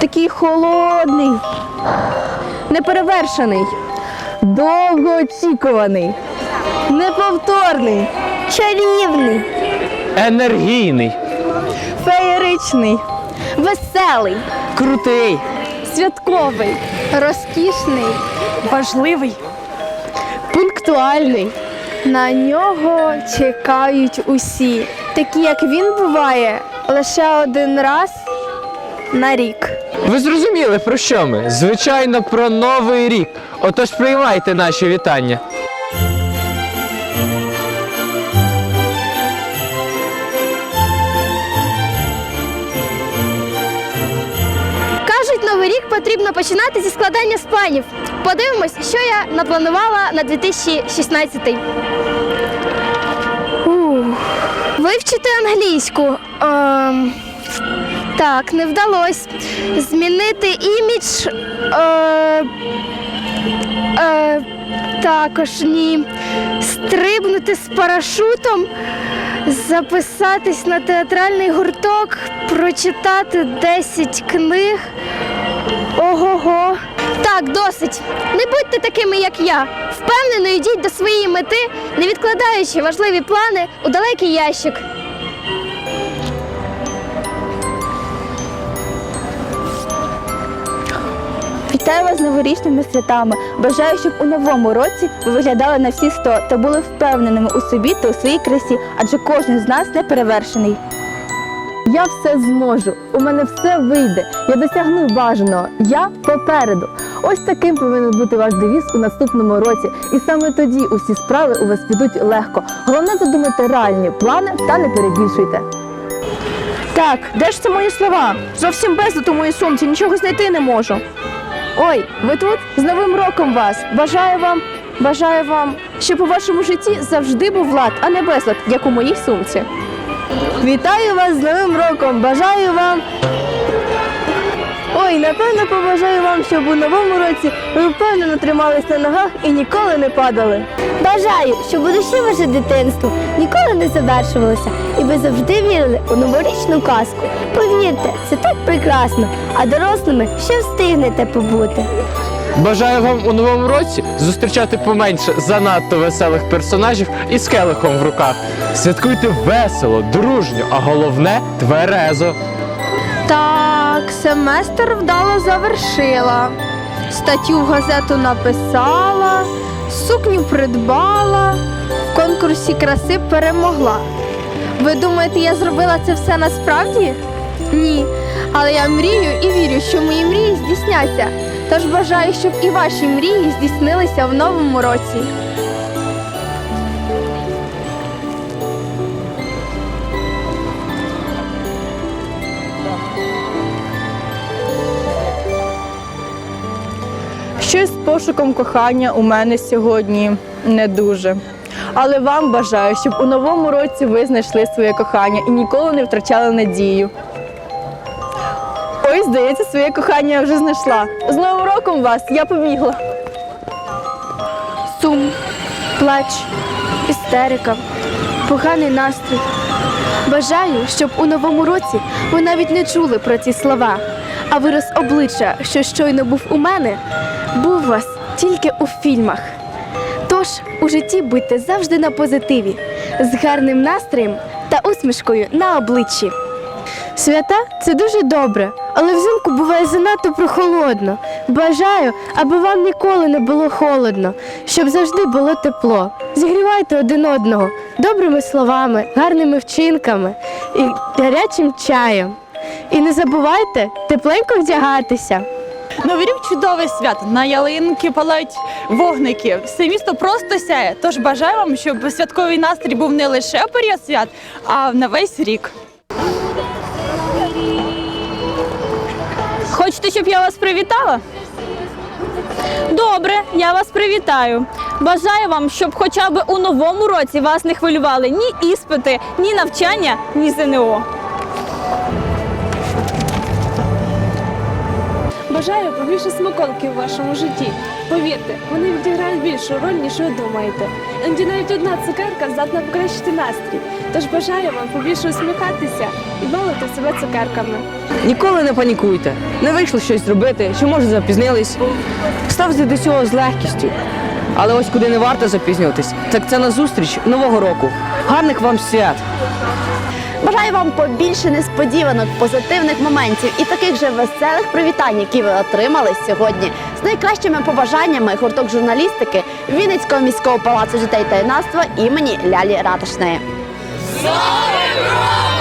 Такий холодний, неперевершений, довгоочікуваний, неповторний, чарівний, Енергійний, феєричний, веселий, крутий, святковий, розкішний, важливий, пунктуальний. На нього чекають усі. Такі, як він буває, лише один раз на рік. Ви зрозуміли про що ми? Звичайно, про новий рік. Отож приймайте наші вітання. Кажуть, новий рік потрібно починати зі складання планів. Подивимось, що я напланувала на 2016. Ух. Вивчити англійську. Ем, так, не вдалося. Змінити імідж. Е, е, також ні. Стрибнути з парашутом, записатись на театральний гурток, прочитати 10 книг. Ого-го. Так, досить. Не будьте такими, як я. Впевнено, йдіть до своєї мети, не відкладаючи важливі плани у далекий ящик. Вітаю вас з новорічними святами. Бажаю, щоб у новому році ви виглядали на всі сто та були впевненими у собі та у своїй красі, адже кожен з нас неперевершений. Я все зможу, у мене все вийде. Я досягну бажаного. Я попереду. Ось таким повинен бути ваш девіз у наступному році. І саме тоді усі справи у вас підуть легко. Головне задумати реальні плани та не перебільшуйте. Так, де ж це мої слова? Зовсім безлад у моїй сумці, нічого знайти не можу. Ой, ви тут? З Новим роком вас! Бажаю вам, бажаю вам, щоб у вашому житті завжди був лад, а не безлад, як у моїй сумці. Вітаю вас з Новим роком! Бажаю вам. Ой, напевно, побажаю вам, щоб у новому році ви впевнено тримались на ногах і ніколи не падали. Бажаю, щоб у душі ваше дитинство ніколи не завершувалося, і ви завжди вірили у новорічну казку. Повірте, це так прекрасно, а дорослими ще встигнете побути. Бажаю вам у новому році зустрічати поменше занадто веселих персонажів із келихом в руках. Святкуйте весело, дружньо, а головне тверезо. Так, семестр вдало завершила. Статтю в газету написала, сукню придбала, в конкурсі краси перемогла. Ви думаєте, я зробила це все насправді? Ні. Але я мрію і вірю, що мої мрії здійсняться. Тож бажаю, щоб і ваші мрії здійснилися в новому році. Щось з пошуком кохання у мене сьогодні не дуже. Але вам бажаю, щоб у новому році ви знайшли своє кохання і ніколи не втрачали надію. Ой, здається, своє кохання я вже знайшла. З Новим роком вас я побігла. Сум, плач, істерика, поганий настрій. Бажаю, щоб у новому році ви навіть не чули про ці слова, а вираз обличчя, що щойно був у мене, був у вас тільки у фільмах. Тож у житті будьте завжди на позитиві, з гарним настроєм та усмішкою на обличчі. Свята це дуже добре, але взимку буває занадто прохолодно. Бажаю, аби вам ніколи не було холодно, щоб завжди було тепло. Зігрівайте один одного добрими словами, гарними вчинками і гарячим чаєм. І не забувайте тепленько вдягатися. Новий рік чудове свято. На ялинки палають вогники. Все місто просто сяє. Тож бажаю вам, щоб святковий настрій був не лише у період свят, а на весь рік. Хочете, щоб я вас привітала? Добре, я вас привітаю. Бажаю вам, щоб хоча б у новому році вас не хвилювали ні іспити, ні навчання, ні ЗНО. Бажаю побільше смаколиків в вашому житті. Повірте, вони відіграють більшу роль, ніж ви думаєте. Іноді навіть одна цукерка здатна покращити настрій. Тож бажаю вам побільше усміхатися і балити себе цукерками. Ніколи не панікуйте. Не вийшло щось зробити, чи може запізнились. Ставте до цього з легкістю. Але ось куди не варто запізнюватись, так це на зустріч Нового року. Гарних вам свят! Бажаю вам побільше несподіванок, позитивних моментів і таких же веселих привітань, які ви отримали сьогодні. З найкращими побажаннями гурток журналістики Вінницького міського палацу дітей та юнацтва імені Лялі Ратушної. Роком!